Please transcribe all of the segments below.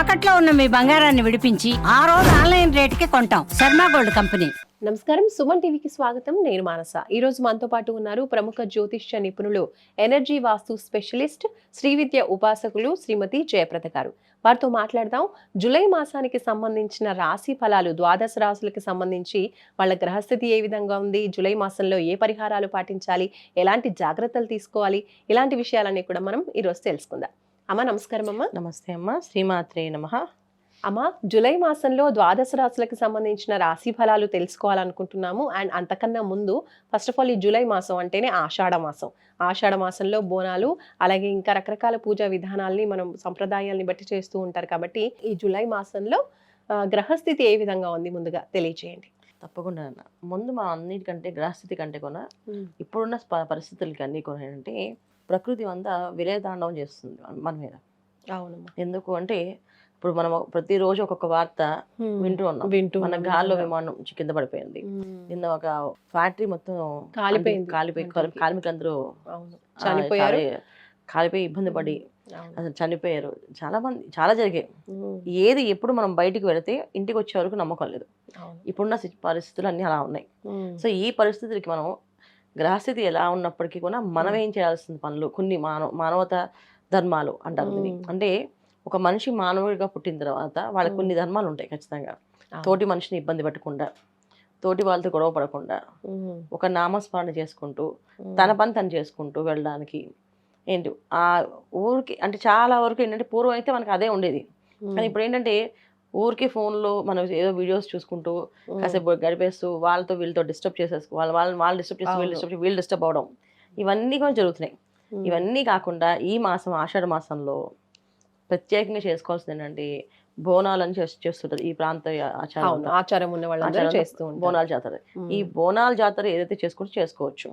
తాకట్లో ఉన్న మీ బంగారాన్ని విడిపించి ఆ రోజు ఆన్లైన్ రేటుకి కొంటాం. Sharma gold company. నమస్కారం. సుమన్ టీవీకి స్వాగతం. నేను మానస. ఈ రోజు మనతో పాటు ఉన్నారు ప్రముఖ జ్యోతిష్య నిపుణులు ఎనర్జీ వాస్తు స్పెషలిస్ట్ శ్రీవిద్య ఉపాసకులు శ్రీమతి జయప్రద గారు. వారితో మాట్లాడదాం. జూలై మాసానికి సంబంధించిన రాశి ఫలాలు ద్వాదశ రాశులకు సంబంధించి వాళ్ళ గ్రహస్థితి ఏ విధంగా ఉంది జూలై మాసంలో ఏ పరిహారాలు పాటించాలి ఎలాంటి జాగ్రత్తలు తీసుకోవాలి ఇలాంటి విషయాలన్నీ కూడా మనం ఈరోజు తెలుసుకుందాం. అమ్మ నమస్కారం అమ్మ. నమస్తే అమ్మ. శ్రీమాత్రే నమ. అమ్మ జూలై మాసంలో ద్వాదశ రాశులకు సంబంధించిన రాశి ఫలాలు తెలుసుకోవాలనుకుంటున్నాము. అండ్ అంతకన్నా ముందు ఫస్ట్ ఆఫ్ ఆల్ ఈ జూలై మాసం అంటేనే ఆషాఢ మాసం. ఆషాఢ మాసంలో బోనాలు అలాగే ఇంకా రకరకాల పూజా విధానాల్ని మనం సంప్రదాయాల్ని బట్టి చేస్తూ ఉంటారు కాబట్టి ఈ జూలై మాసంలో గ్రహస్థితి ఏ విధంగా ఉంది ముందుగా తెలియజేయండి తప్పకుండా అన్న ముందు మనం అన్నిటికంటే గ్రహస్థితి కంటే కూడా ఇప్పుడున్న పరిస్థితులకి అన్ని కూడా ఏంటంటే ప్రకృతి అంతా విలయతాండవం చేస్తుంది మన- మీద అవునమ్మా ఎందుకు అంటే ఇప్పుడు మనం ప్రతిరోజు ఒక్కొక్క వార్త వింటూ ఉన్నాం వింటూ మన గాల్లో. విమానం కింద పడిపోయింది. నిన్న ఒక ఫ్యాక్టరీ మొత్తం కాలిపోయింది. కాలిపోయి. కార్మికులందరూ అవును చనిపోయారు కాలి- కాలిపోయి ఇబ్బంది పడి అవును. అసలు చనిపోయారు చాలా మంది చాలా జరిగాయి. ఏది ఎప్పుడు మనం బయటికి వెళితే ఇంటికి వచ్చే వరకు నమ్మకం లేదు అవును. ఇప్పుడున్న పరిస్థితులు అన్నీ అలా ఉన్నాయి. సో ఈ పరిస్థితులకి మనం గ్రహస్థితి ఎలా ఉన్నప్పటికీ కూడా మనం ఏం చేయాల్సిన పనులు కొన్ని మానవ మానవత ధర్మాలు అంటారు దీన్ని. అంటే ఒక మనిషి మానవుడిగా పుట్టిన తర్వాత వాళ్ళకి కొన్ని ధర్మాలు ఉంటాయి ఖచ్చితంగా. తోటి మనిషిని ఇబ్బంది పెట్టకుండా తోటి వాళ్ళతో గొడవ పడకుండా. ఒక నామస్మరణ చేసుకుంటూ. తన పని తను చేసుకుంటూ వెళ్ళడానికి ఏంటి ఆ ఊరికి అంటే చాలా వరకు ఏంటంటే పూర్వం అయితే మనకి అదే ఉండేది కానీ ఇప్పుడు ఏంటంటే ఊరికి ఫోన్లో మనం ఏదో వీడియోస్ చూసుకుంటూ. కాసేపు గడిపేస్తూ వాళ్ళతో వీళ్ళతో డిస్టర్బ్ చేసేసుకో వాళ్ళు వాళ్ళని వాళ్ళు డిస్టర్బ్ చేసి వీళ్ళు. డిస్టర్బ్ వీళ్ళు డిస్టర్బ్ అవడం ఇవన్నీ కూడా జరుగుతున్నాయి. ఇవన్నీ కాకుండా ఈ మాసం ఆషాఢ మాసంలో ప్రత్యేకంగా చేసుకోవాల్సింది ఏంటంటే బోనాలు అని చేస్- చేస్తుంటారు ఈ ప్రాంత ఆచారం ఆచారం ఉన్న ఆచారంలో చేస్తూ బోనాల జాతర. ఈ బోనాల జాతర ఏదైతే చేసుకుంటూ చేసుకోవచ్చు.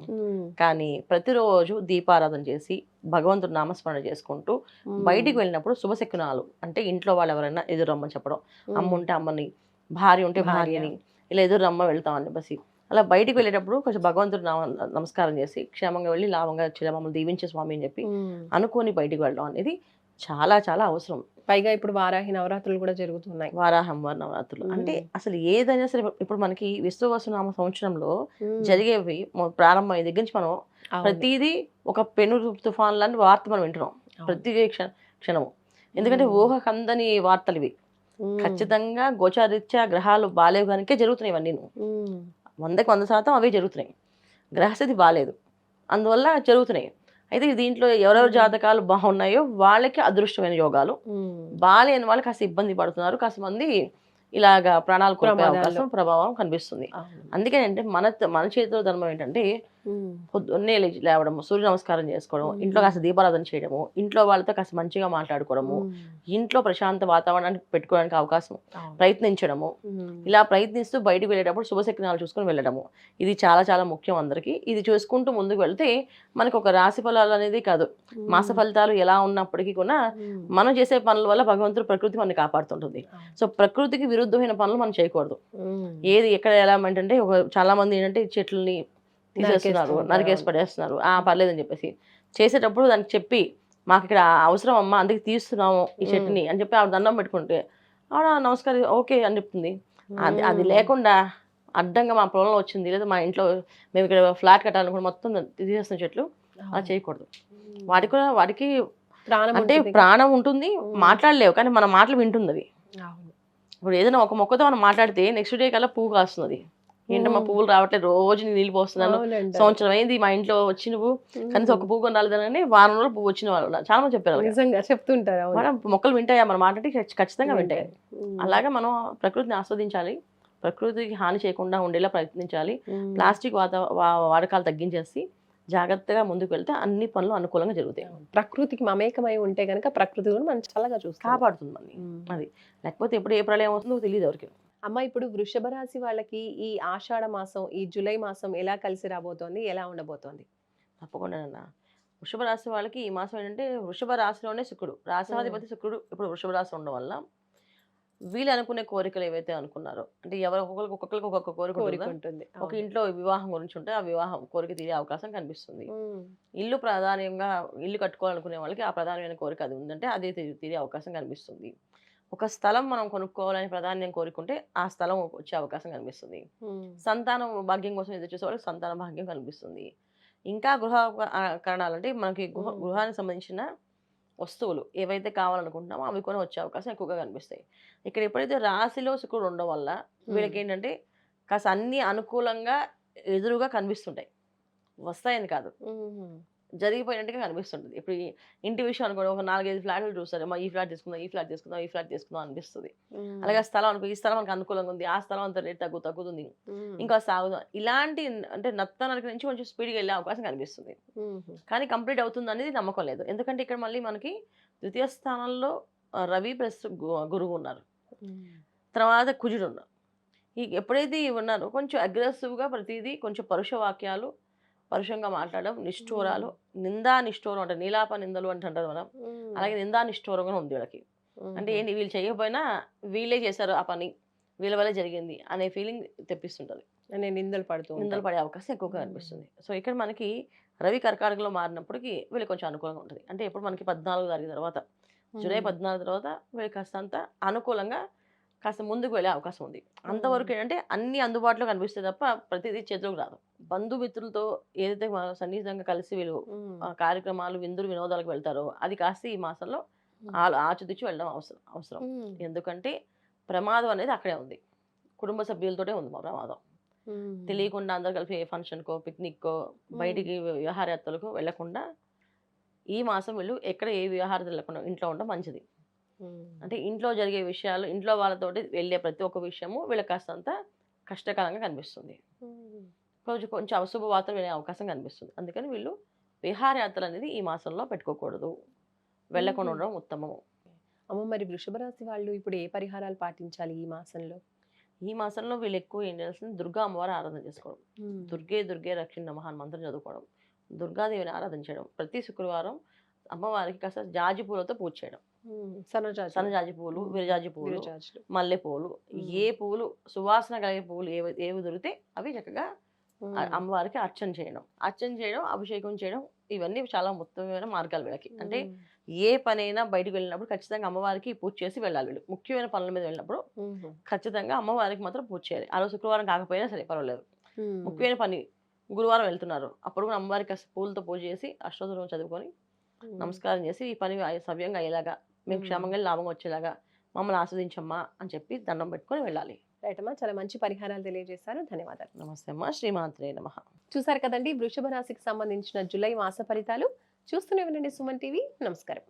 కానీ ప్రతిరోజు దీపారాధన చేసి భగవంతుడు నామస్మరణ చేసుకుంటూ. బయటికి వెళ్ళినప్పుడు శుభశకునాలు అంటే ఇంట్లో వాళ్ళు ఎవరైనా ఎదురు రమ్మని చెప్పడం. అమ్మ ఉంటే అమ్మని భార్య ఉంటే భార్య. భార్యని ఇలా ఎదురు రమ్మ వెళ్తామని బసి అలా బయటికి వెళ్ళేటప్పుడు కొంచెం భగవంతుడు నామ- నమస్కారం చేసి క్షేమంగా వెళ్ళి లాభంగా మమ్మల్ని దీవించే స్వామి అని చెప్పి. అనుకోని బయటికి వెళ్ళడం అనేది చాలా చాలా అవసరం పైగా ఇప్పుడు వారాహి నవరాత్రులు కూడా జరుగుతున్నాయి వారాహంవార నవరాత్రులు మ్మ్. అంటే అసలు ఏదైనా సరే ఇప్పుడు మనకి విశ్వవసునామ సంవత్సరంలో. జరిగేవి ప్రారంభం అయ్యే దగ్గర నుంచి మనం. ప్రతిదీ ఒక పెను తుఫాన్ లాంటి వార్త మనం వింటున్నాం. ప్రతి క్ష- క్షణము ఎందుకంటే మ్మ్. ఊహకందని వార్తలు ఇవి. ఖచ్చితంగా గోచారీత్యా గ్రహాలు బాలేవు కనుకే జరుగుతున్నాయి ఇవన్నీ. వందకి వంద శాతం అవే జరుగుతున్నాయి గ్రహస్థితి బాలేదు అందువల్ల జరుగుతున్నాయి అయితే దీంట్లో ఎవరెవరి. జాతకాలు బాగున్నాయో వాళ్ళకి అదృష్టమైన యోగాలు. బాలేని వాళ్ళు కాస్త ఇబ్బంది పడుతున్నారు కాస్త మంది ఇలాగా ప్రాణాలు కోల్పోయే ప్రమాదాలు. అవకాశం ప్రభావం కనిపిస్తుంది అవును. అందుకే అంటే మన మన చేతిలో ధర్మం ఏంటంటే. పొద్దున్నే లేచి లేవడము సూర్య నమస్కారం చేసుకోవడం మ్మ్. ఇంట్లో కాస్త దీపారాధన చేయడము ఇంట్లో వాళ్ళతో కాస్త మంచిగా మాట్లాడుకోవడము. ఇంట్లో ప్రశాంత వాతావరణానికి పెట్టుకోవడానికి అవకాశం. ప్రయత్నించడము. ఇలా ప్రయత్నిస్తూ బయటికి వెళ్ళేటప్పుడు శుభశక్నాలు చూసుకొని వెళ్ళడము ఇది చాలా చాలా ముఖ్యం అందరికీ ఇది చూసుకుంటూ ముందుకు వెళ్తే మనకు ఒక రాశి ఫలాలు అనేది కాదు. మాస ఫలితాలు ఎలా ఉన్నప్పటికీ కూడా. మనం చేసే పనుల వల్ల భగవంతుడు ప్రకృతి మనని కాపాడుతుంటుంది. సో ప్రకృతికి విరుద్ధమైన పనులు మనం చేయకూడదు. ఏది ఎక్కడ ఎలా అంటే ఒక చాలా మంది ఏంటంటే చెట్లని తీసేస్తున్నారు నరికేసి. పడేస్తున్నారు ఆ పర్లేదని చెప్పేసి చేసేటప్పుడు దానికి చెప్పి మాకు ఇక్కడ అవసరం అమ్మా అందుకే తీస్తున్నాము ఈ. చెట్టుని అని చెప్పి ఆవిడ దండం పెట్టుకుంటే ఆవిడ నమస్కారం ఓకే అని చెప్తుంది అది అది. లేకుండా అడ్డంగా మా పొలంలో వచ్చింది లేదా మా ఇంట్లో మేము ఇక్కడ ఫ్లాట్ కట్టాలనుకుని మొత్తం తీసేస్తున్న చెట్లు అలా. చేయకూడదు. వాటికి కూడా వాటికి ప్రాణం అంటే. ప్రాణం ఉంటుంది. మాట్లాడలేవు కానీ మన మాటలు వింటుంది అవి. ఇప్పుడు ఏదైనా ఒక మొక్కతో మనం మాట్లాడితే నెక్స్ట్ డే కల్లా పువ్వు కాస్తుంది ఏంటమ్మా మ్మ్. పువ్వులు రావట్లేదు రోజు నీళ్ళు పోస్తున్నాను. సంవత్సరం అయింది మా ఇంట్లో వచ్చి నువ్వు. కనీసం ఒక పువ్వు కొనాలి వారం రోజులు పువ్వు వచ్చిన వాళ్ళు. చాలా మంది చెప్పారు. నిజంగా చెప్తుంటారు. మనం మొక్కలు వింటాయా మన మాట్లాడి ఖచ్చితంగా వింటాయి. అలాగే మనం ప్రకృతిని ఆస్వాదించాలి ప్రకృతికి హాని చేయకుండా ఉండేలా ప్రయత్నించాలి. ప్లాస్టిక్ వాత వాడకాలు తగ్గించేసి జాగ్రత్తగా ముందుకు వెళ్తే అన్ని పనులు అనుకూలంగా జరుగుతాయి ప్రకృతికి మమేకమై ఉంటే గనక ప్రకృతి కూడా మనం చల్లగా చూస్తాం కాపాడుతుంది అది లేకపోతే ఎప్పుడు ఏ ప్రళయం వస్తుందో తెలియదు ఎవరికి అమ్మ ఇప్పుడు వృషభ రాశి వాళ్ళకి ఈ ఆషాఢ మాసం ఈ జూలై మాసం ఎలా కలిసి రాబోతోంది ఎలా ఉండబోతోంది? తప్పకుండా వృషభ రాశి వాళ్ళకి ఈ మాసం ఏంటంటే వృషభ రాశిలోనే శుక్రుడు. రాశాధిపతి శుక్రుడు ఇప్పుడు వృషభ రాశి ఉండడం వల్ల వీళ్ళు అనుకునే కోరికలు ఏవైతే అనుకున్నారో అంటే ఎవరు ఒక్కొక్కరికి ఒక్కొక్కరికి ఒక్కొక్క కోరిక ఉంటుంది? కోరిక కదా. ఉంటుంది ఒక ఇంట్లో వివాహం గురించి ఉంటే ఆ వివాహం కోరిక తీరే అవకాశం కనిపిస్తుంది. ఇల్లు ప్రధానంగా ఇల్లు కట్టుకోవాలనుకునే వాళ్ళకి ఆ ప్రధానమైన కోరిక అది ఉందంటే అదే తీరే అవకాశం కనిపిస్తుంది. ఒక స్థలం మనం కొనుక్కోవాలని ప్రాధాన్యం కోరుకుంటే ఆ స్థలం వచ్చే అవకాశం కనిపిస్తుంది. సంతానం భాగ్యం కోసం ఎదురు చూసే వాళ్ళకి సంతాన భాగ్యం కనిపిస్తుంది. ఇంకా గృహ ఆ, కారణాలు అంటే మనకి గృహ. గృహానికి సంబంధించిన వస్తువులు ఏవైతే కావాలనుకుంటున్నామో అవి కూడా వచ్చే అవకాశం ఎక్కువగా కనిపిస్తాయి. ఇక్కడ ఎప్పుడైతే రాశిలో శుక్రుడు ఉండడం వల్ల వీళ్ళకి ఏంటంటే కాస్త అన్ని అనుకూలంగా ఎదురుగా కనిపిస్తుంటాయి. వస్తాయని కాదు. జరిగిపోయినట్టుగా కనిపిస్తుంటుంది ఇప్పుడు ఇంటి విషయం అనుకోండి ఒక నాలుగైదు ఫ్లాట్లు చూస్తారు. మా ఈ ఫ్లాట్ తీసుకుందాం ఈ ఫ్లాట్ తీసుకుందాం ఈ ఫ్లాట్ తీసుకుందాం అనిపిస్తుంది. అలాగే స్థలం అనుకో ఈ స్థలం మనకు అనుకూలంగా ఉంది ఆ స్థలం అంత రేట్ తగ్గు తగ్గుతుంది. ఇంకా సాగుదాం. ఇలాంటి అంటే నత్తనరక నుంచి కొంచెం స్పీడ్గా వెళ్ళే అవకాశం కనిపిస్తుంది. కానీ కంప్లీట్ అవుతుంది అనేది నమ్మకం లేదు. ఎందుకంటే ఇక్కడ మళ్ళీ మనకి ద్వితీయ స్థానంలో రవి ప్లస్ గురువు ఉన్నారు. తర్వాత కుజుడు ఉన్నారు. ఈ ఎప్పుడైతే ఇవి ఉన్నారో కొంచెం అగ్రెసివ్గా ప్రతిదీ కొంచెం పరుష వాక్యాలు పరుషంగా మాట్లాడడం నిష్ఠూరాలు నిందా నిష్ఠూరం అంటే నీలాప నిందలు అంటుంటారు మనం. అలాగే నిందా నిష్ఠూరం కూడా ఉంది వీళ్ళకి. అంటే ఏంటి వీళ్ళు చేయకపోయినా వీళ్ళే చేశారు ఆ పని వీళ్ళ వల్లే జరిగింది అనే ఫీలింగ్ తెప్పిస్తుంటది. నేను నిందలు పడుతూ నిందలు పడే అవకాశం ఎక్కువగా కనిపిస్తుంది సో ఇక్కడ మనకి రవి కర్కాటకలో మారినప్పటికీ వీళ్ళకి కొంచెం అనుకూలంగా ఉంటుంది. అంటే ఇప్పుడు మనకి పద్నాలుగు తారీఖు తర్వాత జూలై పద్నాలుగు తర్వాత వీళ్ళకి కాస్తంత అనుకూలంగా కాస్త ముందుకు వెళ్ళే అవకాశం ఉంది. అంతవరకు ఏంటంటే అన్ని అందుబాటులో కనిపిస్తాయి తప్ప ప్రతిదీ చేతిలోకి రాదు. బంధుమిత్రులతో ఏదైతే సన్నిహితంగా కలిసి వీళ్ళు కార్యక్రమాలు విందులు వినోదాలకు వెళ్తారో అది కాస్త ఈ మాసంలో ఆ- ఆచితూచి వెళ్ళడం అవసరం. అవసరం ఎందుకంటే ప్రమాదం అనేది అక్కడే ఉంది. కుటుంబ సభ్యులతోటే ఉంది మా ప్రమాదం. తెలియకుండా అందరు కలిపి ఏ ఫంక్షన్కో పిక్నిక్కో బయటికి విహారయాత్రలకు వెళ్ళకుండా ఈ మాసం వీళ్ళు ఎక్కడ ఏ విహారత వెళ్ళకుండా ఇంట్లో ఉండడం మంచిది. అంటే ఇంట్లో జరిగే విషయాలు ఇంట్లో వాళ్ళతోటి వెళ్ళే ప్రతి ఒక్క విషయము వీళ్ళకి కాస్తంత కష్టకరంగా కనిపిస్తుంది. కొంచెం కొంచెం అశుభ వార్తలు వినే అవకాశం కనిపిస్తుంది. అందుకని వీళ్ళు విహారయాత్రలు అనేది ఈ మాసంలో పెట్టుకోకూడదు. వెళ్ళకుండా ఉండడం ఉత్తమము. అమ్మ మరి వృషభ రాశి వాళ్ళు ఇప్పుడు ఏ పరిహారాలు పాటించాలి ఈ మాసంలో? ఈ మాసంలో వీళ్ళు ఎక్కువ ఏం చేయాల్సింది? దుర్గా అమ్మవారి ఆరాధన చేసుకోవడం. దుర్గే దుర్గే రక్షణ మహాన్ మంత్రం చదువుకోవడం. దుర్గాదేవిని ఆరాధన చేయడం ప్రతి శుక్రవారం అమ్మవారికి కాస్త జాజి పూలతో పూజ చేయడం సన్నజాజి సన్నజాజి పూలు విరజాజి పూలు. మల్లె పూలు. ఏ పువ్వులు సువాసన కలిగే పువ్వులు ఏవి ఏవి దొరికితే అవి చక్కగా అమ్మవారికి అర్చన చేయడం అర్చన చేయడం అభిషేకం చేయడం ఇవన్నీ చాలా ఉత్తమమైన మార్గాలు వీళ్ళకి అంటే. ఏ పనైనా బయటకు వెళ్ళినప్పుడు ఖచ్చితంగా అమ్మవారికి పూజ చేసి వెళ్ళాలి వీళ్ళు ముఖ్యమైన పనుల మీద వెళ్ళినప్పుడు. ఖచ్చితంగా అమ్మవారికి మాత్రం పూజ చేయాలి ఆ రోజు శుక్రవారం కాకపోయినా సరే పర్వాలేదు. ముఖ్యమైన పని గురువారం వెళ్తున్నారు అప్పుడు కూడా అమ్మవారికి పూలతో పూజ చేసి అష్టోత్తరం చదువుకొని. నమస్కారం చేసి ఈ పని సవ్యంగా అయ్యేలాగా మేము. క్షేమంగా వెళ్ళి లాభం వచ్చేలాగా మమ్మల్ని ఆస్వాదించమ్మా అని చెప్పి దండం పెట్టుకొని వెళ్ళాలి. రైట్ అమ్మా చాలా మంచి పరిహారాలు తెలియజేశారు. ధన్యవాదాలు. నమస్తే అమ్మా శ్రీమాత్రే నమ. చూసారు కదండి వృషభ రాశికి సంబంధించిన జూలై మాస ఫలితాలు. చూస్తూనే ఉండండి సుమన్ టీవీ. నమస్కారం.